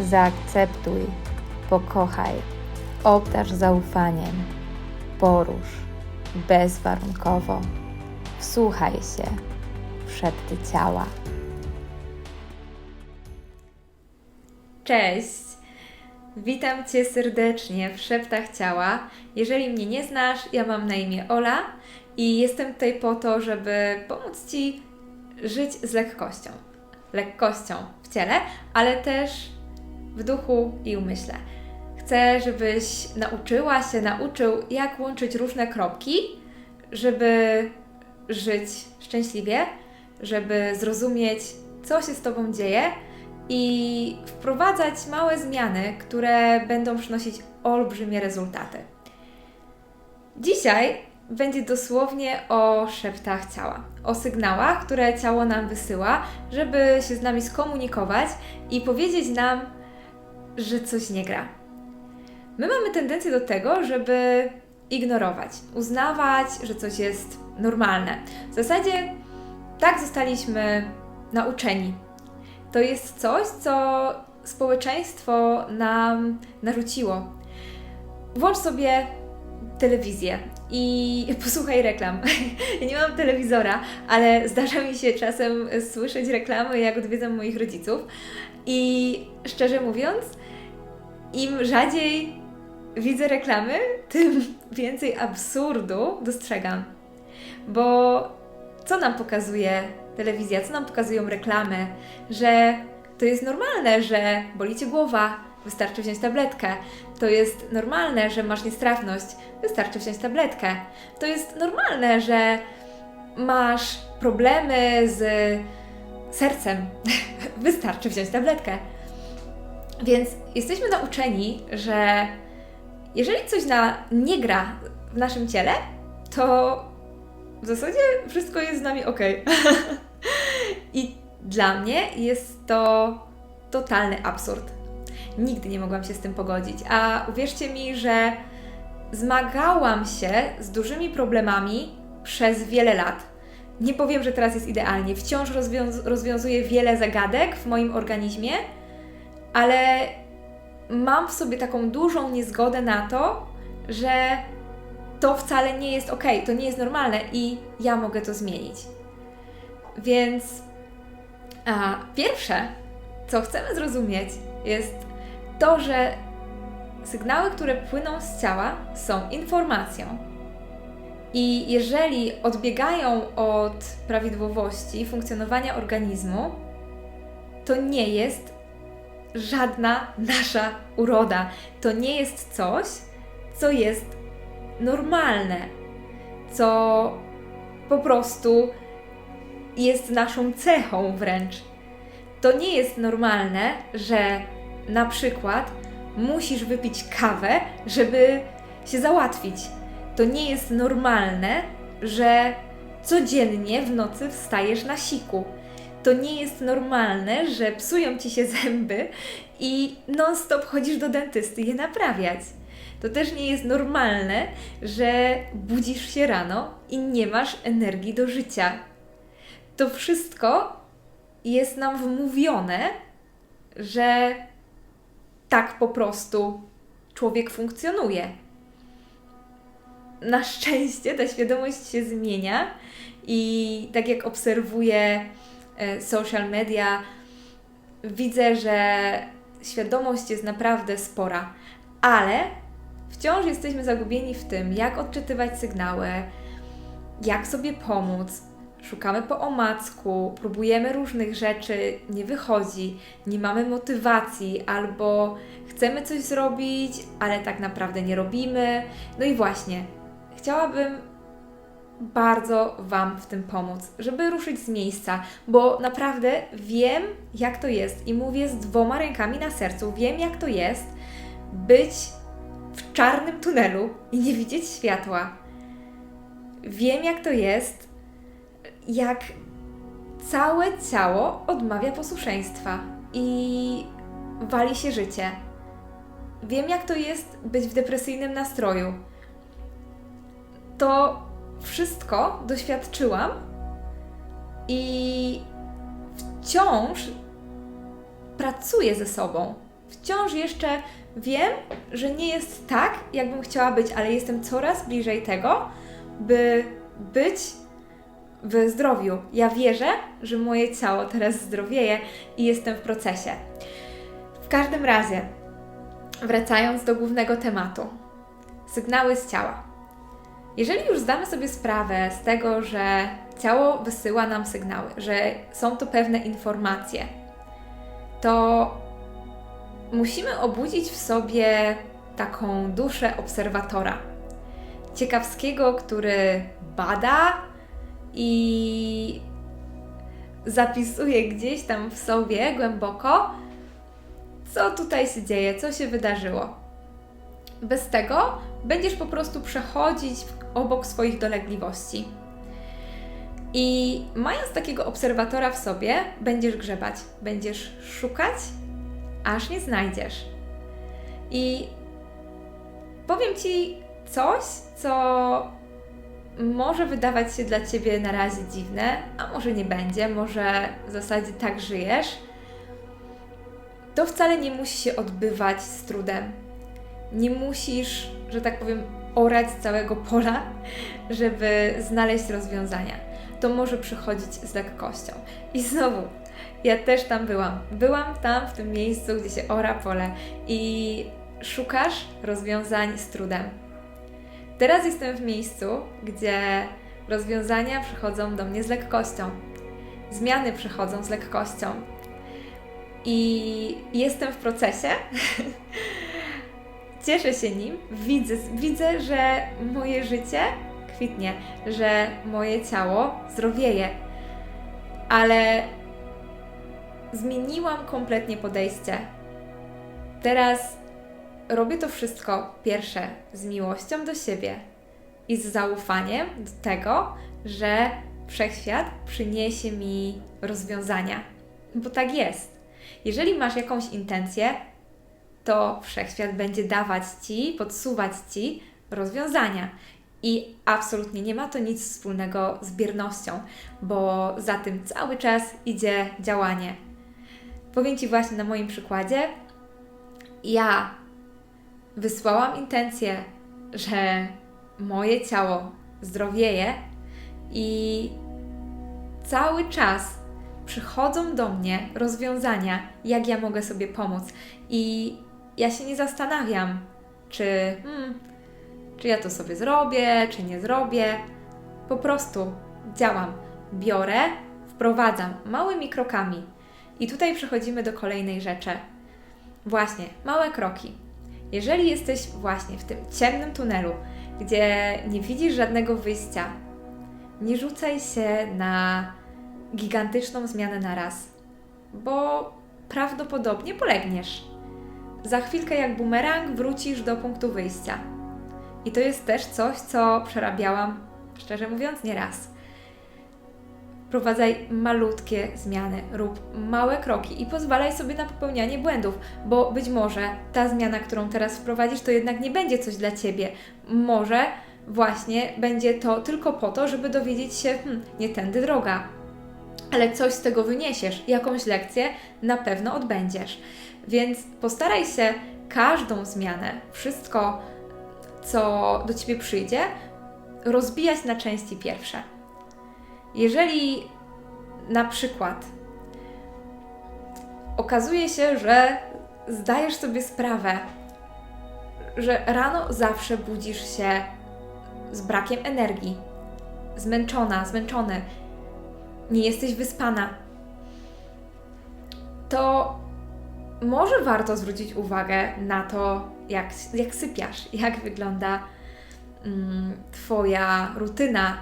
Zaakceptuj, pokochaj, obdarz zaufaniem, porusz bezwarunkowo. Wsłuchaj się w szepty ciała. Cześć! Witam Cię serdecznie w Szeptach Ciała. Jeżeli mnie nie znasz, ja mam na imię Ola i jestem tutaj po to, żeby pomóc Ci żyć z lekkością. Lekkością w ciele, ale też w duchu i umyśle. Chcę, żebyś nauczyła się, nauczył, jak łączyć różne kropki, żeby żyć szczęśliwie, żeby zrozumieć, co się z Tobą dzieje i wprowadzać małe zmiany, które będą przynosić olbrzymie rezultaty. Dzisiaj będzie dosłownie o szeptach ciała, o sygnałach, które ciało nam wysyła, żeby się z nami skomunikować i powiedzieć nam, że coś nie gra. My mamy tendencję do tego, żeby ignorować, uznawać, że coś jest normalne. W zasadzie tak zostaliśmy nauczeni. To jest coś, co społeczeństwo nam narzuciło. Włącz sobie telewizję i posłuchaj reklam. Nie mam telewizora, ale zdarza mi się czasem słyszeć reklamy, jak odwiedzam moich rodziców. I szczerze mówiąc, im rzadziej widzę reklamy, tym więcej absurdu dostrzegam. Bo co nam pokazuje telewizja, co nam pokazują reklamy? Że to jest normalne, że boli cię głowa, wystarczy wziąć tabletkę. To jest normalne, że masz niestrawność, wystarczy wziąć tabletkę. To jest normalne, że masz problemy z sercem, wystarczy wziąć tabletkę. Więc jesteśmy nauczeni, że jeżeli coś na, nie gra w naszym ciele, to w zasadzie wszystko jest z nami ok. I dla mnie jest to totalny absurd. Nigdy nie mogłam się z tym pogodzić, a uwierzcie mi, że zmagałam się z dużymi problemami przez wiele lat. Nie powiem, że teraz jest idealnie. Wciąż rozwiąz rozwiązuję wiele zagadek w moim organizmie, ale mam w sobie taką dużą niezgodę na to, że to wcale nie jest ok, to nie jest normalne i ja mogę to zmienić. Więc a, pierwsze, co chcemy zrozumieć, jest to, że sygnały, które płyną z ciała, są informacją. I jeżeli odbiegają od prawidłowości funkcjonowania organizmu, to nie jest żadna nasza uroda. To nie jest coś, co jest normalne, co po prostu jest naszą cechą wręcz. To nie jest normalne, że na przykład musisz wypić kawę, żeby się załatwić. To nie jest normalne, że codziennie w nocy wstajesz na siku to nie jest normalne, że psują ci się zęby i non-stop chodzisz do dentysty je naprawiać. To też nie jest normalne, że budzisz się rano i nie masz energii do życia. To wszystko jest nam wmówione, że tak po prostu człowiek funkcjonuje. Na szczęście ta świadomość się zmienia i tak jak obserwuję social media, widzę, że świadomość jest naprawdę spora, ale wciąż jesteśmy zagubieni w tym, jak odczytywać sygnały, jak sobie pomóc. Szukamy po omacku, próbujemy różnych rzeczy, nie wychodzi, nie mamy motywacji, albo chcemy coś zrobić, ale tak naprawdę nie robimy. No i właśnie, chciałabym bardzo Wam w tym pomóc, żeby ruszyć z miejsca, bo naprawdę wiem, jak to jest i mówię z dwoma rękami na sercu. Wiem, jak to jest być w czarnym tunelu i nie widzieć światła. Wiem, jak to jest, jak całe ciało odmawia posłuszeństwa i wali się życie. Wiem, jak to jest być w depresyjnym nastroju. To wszystko doświadczyłam i wciąż pracuję ze sobą. wciąż jeszcze wiem, że nie jest tak, jakbym chciała być, ale jestem coraz bliżej tego, by być w zdrowiu. Ja wierzę, że moje ciało teraz zdrowieje i jestem w procesie. W każdym razie, wracając do głównego tematu, sygnały z ciała. Jeżeli już zdamy sobie sprawę z tego, że ciało wysyła nam sygnały, że są to pewne informacje, to musimy obudzić w sobie taką duszę obserwatora. Ciekawskiego, który bada i zapisuje gdzieś tam w sobie głęboko, co tutaj się dzieje, co się wydarzyło. Bez tego będziesz po prostu przechodzić obok swoich dolegliwości. I mając takiego obserwatora w sobie, będziesz grzebać, będziesz szukać, aż nie znajdziesz. I powiem Ci coś, co może wydawać się dla Ciebie na razie dziwne, a może nie będzie, może w zasadzie tak żyjesz. To wcale nie musi się odbywać z trudem. Nie musisz, że tak powiem, orać całego pola, żeby znaleźć rozwiązania. To może przychodzić z lekkością. I znowu, ja też tam byłam. Byłam tam, w tym miejscu, gdzie się ora pole i szukasz rozwiązań z trudem. Teraz jestem w miejscu, gdzie rozwiązania przychodzą do mnie z lekkością. Zmiany przychodzą z lekkością. I jestem w procesie. Cieszę się nim. Widzę, widzę, że moje życie kwitnie, że moje ciało zdrowieje. Ale zmieniłam kompletnie podejście. Teraz robię to wszystko pierwsze z miłością do siebie i z zaufaniem do tego, że wszechświat przyniesie mi rozwiązania. Bo tak jest. Jeżeli masz jakąś intencję, to wszechświat będzie dawać ci, podsuwać ci rozwiązania. I absolutnie nie ma to nic wspólnego z biernością, bo za tym cały czas idzie działanie. Powiem Ci właśnie na moim przykładzie. Ja wysłałam intencję, że moje ciało zdrowieje i cały czas przychodzą do mnie rozwiązania, jak ja mogę sobie pomóc. I ja się nie zastanawiam, czy, hmm, czy ja to sobie zrobię, czy nie zrobię. Po prostu działam, biorę, wprowadzam małymi krokami. I tutaj przechodzimy do kolejnej rzeczy. Właśnie, małe kroki. Jeżeli jesteś właśnie w tym ciemnym tunelu, gdzie nie widzisz żadnego wyjścia, nie rzucaj się na gigantyczną zmianę na raz, bo prawdopodobnie polegniesz. Za chwilkę, jak bumerang, wrócisz do punktu wyjścia. I to jest też coś, co przerabiałam, szczerze mówiąc, nie raz. Wprowadzaj malutkie zmiany, rób małe kroki i pozwalaj sobie na popełnianie błędów, bo być może ta zmiana, którą teraz wprowadzisz, to jednak nie będzie coś dla ciebie. Może właśnie będzie to tylko po to, żeby dowiedzieć się, hmm, nie tędy droga, ale coś z tego wyniesiesz, jakąś lekcję na pewno odbędziesz. Więc postaraj się każdą zmianę, wszystko, co do ciebie przyjdzie, rozbijać na części pierwsze. Jeżeli na przykład okazuje się, że zdajesz sobie sprawę, że rano zawsze budzisz się z brakiem energii, zmęczona, zmęczony, nie jesteś wyspana, to może warto zwrócić uwagę na to, jak, jak sypiasz, jak wygląda mm, Twoja rutyna,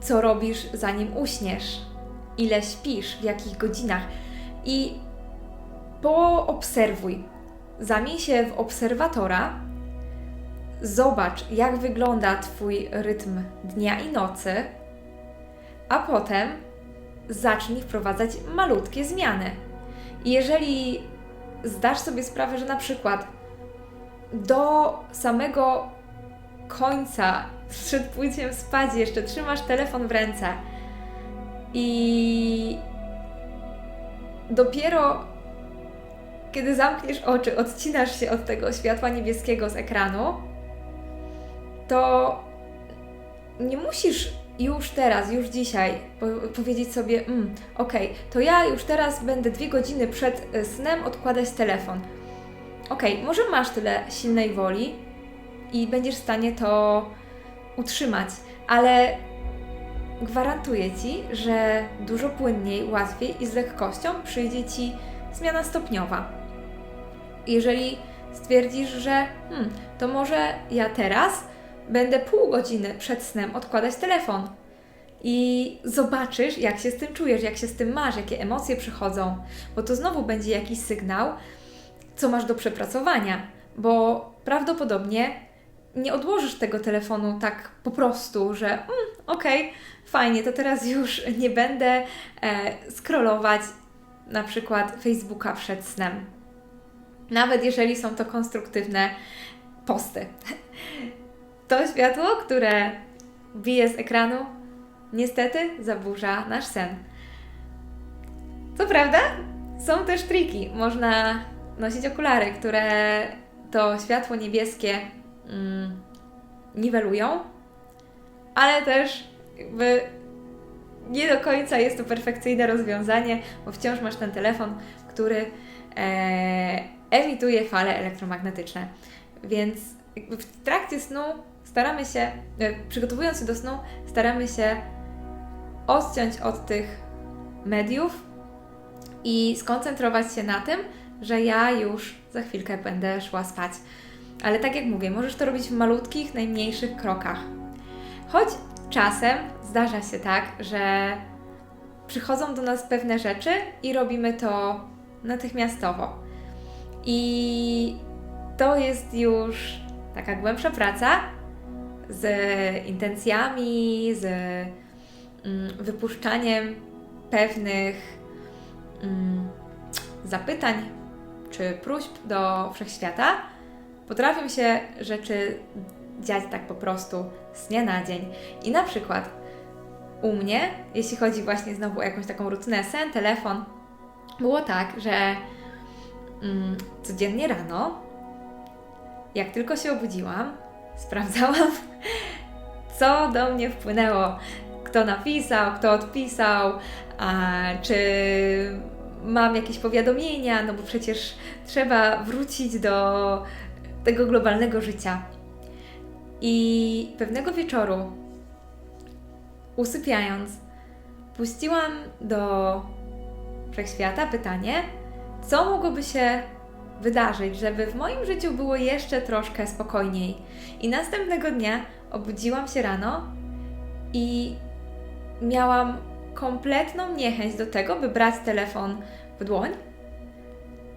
co robisz zanim uśniesz, ile śpisz, w jakich godzinach. I poobserwuj, zamień się w obserwatora, zobacz, jak wygląda Twój rytm dnia i nocy, a potem zacznij wprowadzać malutkie zmiany. I jeżeli zdasz sobie sprawę, że na przykład do samego końca, przed pójściem spać jeszcze, trzymasz telefon w ręce i dopiero kiedy zamkniesz oczy, odcinasz się od tego światła niebieskiego z ekranu, to nie musisz już teraz, już dzisiaj po powiedzieć sobie, mm, okej, to ja już teraz będę dwie godziny przed e, snem odkładać telefon. Okej, może masz tyle silnej woli i będziesz w stanie to utrzymać, ale gwarantuję Ci, że dużo płynniej, łatwiej i z lekkością przyjdzie Ci zmiana stopniowa. Jeżeli stwierdzisz, że hmm, to może ja teraz będę pół godziny przed snem odkładać telefon i zobaczysz, jak się z tym czujesz, jak się z tym masz, jakie emocje przychodzą, bo to znowu będzie jakiś sygnał, co masz do przepracowania, bo prawdopodobnie nie odłożysz tego telefonu tak po prostu, że mm, okej, okay, fajnie, to teraz już nie będę e, scrollować na przykład Facebooka przed snem. Nawet jeżeli są to konstruktywne posty. To światło, które bije z ekranu, niestety zaburza nasz sen. Co prawda, są też triki. Można nosić okulary, które to światło niebieskie mm, niwelują, ale też jakby nie do końca jest to perfekcyjne rozwiązanie, bo wciąż masz ten telefon, który e, emituje fale elektromagnetyczne. Więc w trakcie snu staramy się, e, przygotowując się do snu, staramy się odciąć od tych mediów i skoncentrować się na tym, że ja już za chwilkę będę szła spać. Ale tak jak mówię, możesz to robić w malutkich, najmniejszych krokach. Choć czasem zdarza się tak, że przychodzą do nas pewne rzeczy i robimy to natychmiastowo. I to jest już taka głębsza praca z intencjami, z mm, wypuszczaniem pewnych mm, zapytań czy próśb do wszechświata. Potrafią się rzeczy dziać tak po prostu z dnia na dzień. I na przykład u mnie, jeśli chodzi właśnie znowu o jakąś taką rutynę, sen, telefon, było tak, że mm, codziennie rano, jak tylko się obudziłam, sprawdzałam, co do mnie wpłynęło. Kto napisał, kto odpisał, a, czy mam jakieś powiadomienia, no bo przecież trzeba wrócić do tego globalnego życia. I pewnego wieczoru, usypiając, puściłam do wszechświata pytanie, co mogłoby się wydarzyć, żeby w moim życiu było jeszcze troszkę spokojniej. I następnego dnia obudziłam się rano i miałam kompletną niechęć do tego, by brać telefon w dłoń.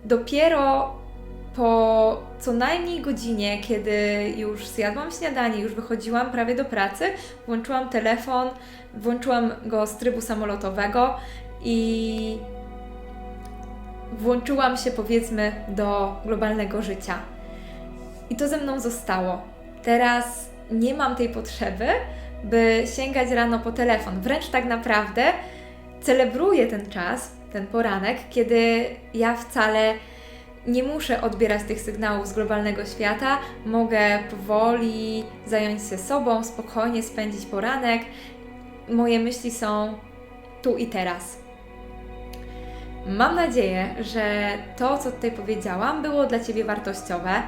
Dopiero po co najmniej godzinie, kiedy już zjadłam śniadanie, już wychodziłam prawie do pracy, włączyłam telefon, włączyłam go z trybu samolotowego i włączyłam się powiedzmy do globalnego życia. I to ze mną zostało. Teraz nie mam tej potrzeby, by sięgać rano po telefon. Wręcz tak naprawdę celebruję ten czas, ten poranek, kiedy ja wcale nie muszę odbierać tych sygnałów z globalnego świata, mogę powoli zająć się sobą, spokojnie spędzić poranek. Moje myśli są tu i teraz. Mam nadzieję, że to, co tutaj powiedziałam, było dla Ciebie wartościowe.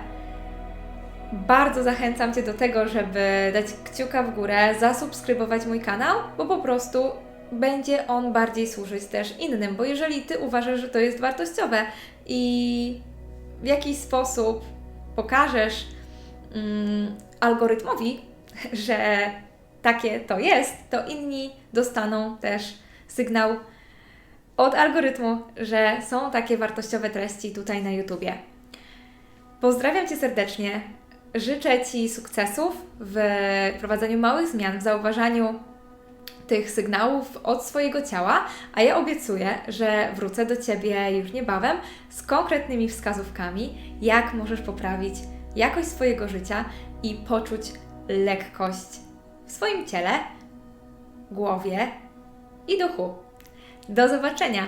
Bardzo zachęcam Cię do tego, żeby dać kciuka w górę, zasubskrybować mój kanał, bo po prostu będzie on bardziej służyć też innym, bo jeżeli Ty uważasz, że to jest wartościowe i w jakiś sposób pokażesz mm, algorytmowi, że takie to jest, to inni dostaną też sygnał od algorytmu, że są takie wartościowe treści tutaj na YouTubie. Pozdrawiam Cię serdecznie. Życzę Ci sukcesów w prowadzeniu małych zmian, w zauważaniu tych sygnałów od swojego ciała, a ja obiecuję, że wrócę do Ciebie już niebawem z konkretnymi wskazówkami, jak możesz poprawić jakość swojego życia i poczuć lekkość w swoim ciele, głowie i duchu. Do zobaczenia!